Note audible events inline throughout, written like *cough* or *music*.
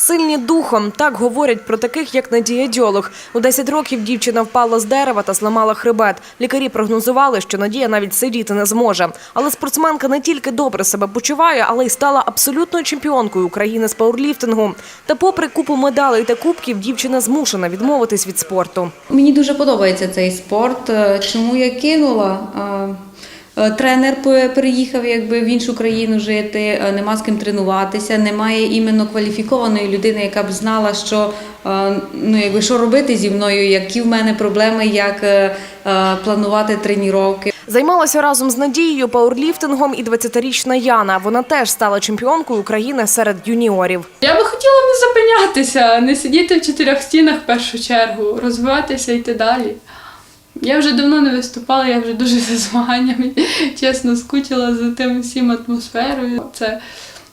Сильні духом так говорять про таких, як Надія Дьолог. У 10 років дівчина впала з дерева та зламала хребет. Лікарі прогнозували, що Надія навіть сидіти не зможе. Але спортсменка не тільки добре себе почуває, але й стала абсолютною чемпіонкою України з пауерліфтингу. Та, попри купу медалей та кубків, дівчина змушена відмовитись від спорту. Мені дуже подобається цей спорт. Е, Чому я кинула? Е, Тренер пе- переїхав якби в іншу країну жити, е, нема з ким тренуватися, немає іменно кваліфікованої людини, яка б знала, що е, ну якби що робити зі мною, які в мене проблеми, як планувати тренування. Займалася разом з Надією пауерліфтингом і 20-річна Яна. Вона теж стала чемпіонкою України серед юніорів. Я би хотіла не зупинятися, не сидіти в чотирьох стінах в першу чергу, розвиватися і йти далі. Я вже давно не виступала, я вже дуже *laughs* за змаганнями, чесно, скучила за тим всім атмосферою. Це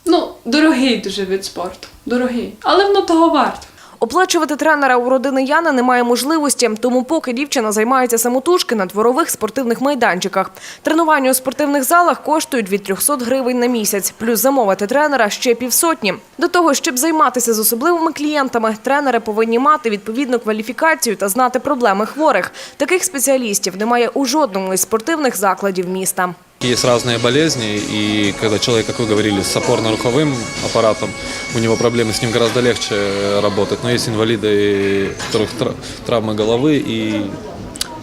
ну, дорогий дуже вид спорту. Дорогий. Але воно того варто. Оплачувати тренера у родини Яни немає можливості, тому поки дівчина займається самотужки на дворових спортивних майданчиках. Тренування у спортивних залах коштують від 300 гривень на місяць, плюс замовити тренера ще півсотні. До того, щоб займатися з особливими клієнтами, тренери повинні мати відповідну кваліфікацію та знати проблеми хворих. Таких спеціалістів немає у жодному із спортивних закладів міста. Есть разные болезни, и когда человек, как вы говорили, с опорно-руховым аппаратом, у него проблемы, с ним гораздо легче работать. Но есть инвалиды, у которых тра- травмы головы, и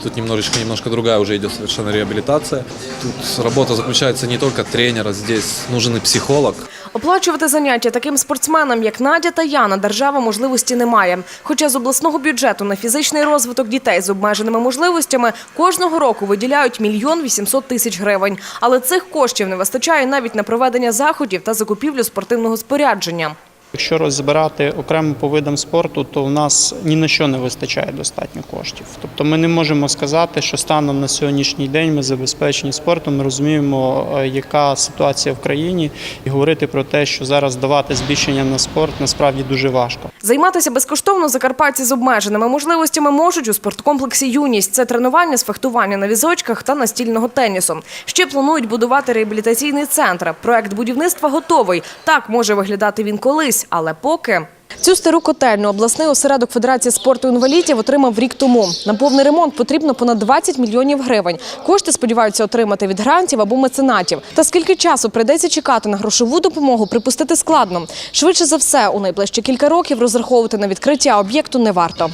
тут немножечко, немножко другая уже идет совершенно реабилитация. Тут работа заключается не только тренера, здесь нужен и психолог. Оплачувати заняття таким спортсменам, як Надя та Яна, держава можливості не має. Хоча з обласного бюджету на фізичний розвиток дітей з обмеженими можливостями кожного року виділяють мільйон вісімсот тисяч гривень. Але цих коштів не вистачає навіть на проведення заходів та закупівлю спортивного спорядження. Якщо розбирати окремо по видам спорту, то в нас ні на що не вистачає достатньо коштів. Тобто ми не можемо сказати, що станом на сьогоднішній день ми забезпечені спортом. Ми розуміємо, е, яка ситуація в країні, і говорити про те, що зараз давати збільшення на спорт насправді дуже важко. Займатися безкоштовно закарпатці з обмеженими можливостями можуть у спорткомплексі Юність. Це тренування з фехтування на візочках та настільного тенісу. Ще планують будувати реабілітаційний центр. Проект будівництва готовий. Так може виглядати він колись, але поки. Цю стару котельну обласний осередок Федерації спорту інвалідів отримав рік тому. На повний ремонт потрібно понад 20 мільйонів гривень. Кошти сподіваються отримати від грантів або меценатів. Та скільки часу прийдеться чекати на грошову допомогу, припустити складно. Швидше за все, у найближчі кілька років розраховувати на відкриття об'єкту не варто.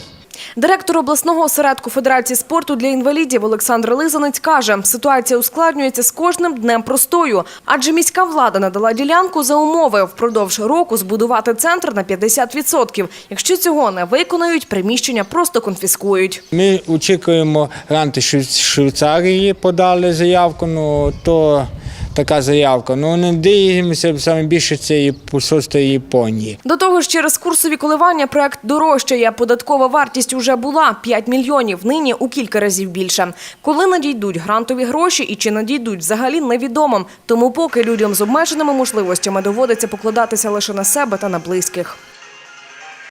Директор обласного осередку Федерації спорту для інвалідів Олександр Лизанець каже, ситуація ускладнюється з кожним днем простою, адже міська влада надала ділянку за умови впродовж року збудувати центр на 50%. Якщо цього не виконають, приміщення просто конфіскують. Ми очікуємо Швейц- Швейцарії, подали заявку, ну то така заявка. Ну надіємося, саме більше це і Японії. До того ж, через курсові коливання проект дорожчає. Податкова вартість уже була 5 мільйонів, нині у кілька разів більше. Коли надійдуть грантові гроші і чи надійдуть взагалі невідомо. Тому поки людям з обмеженими можливостями доводиться покладатися лише на себе та на близьких.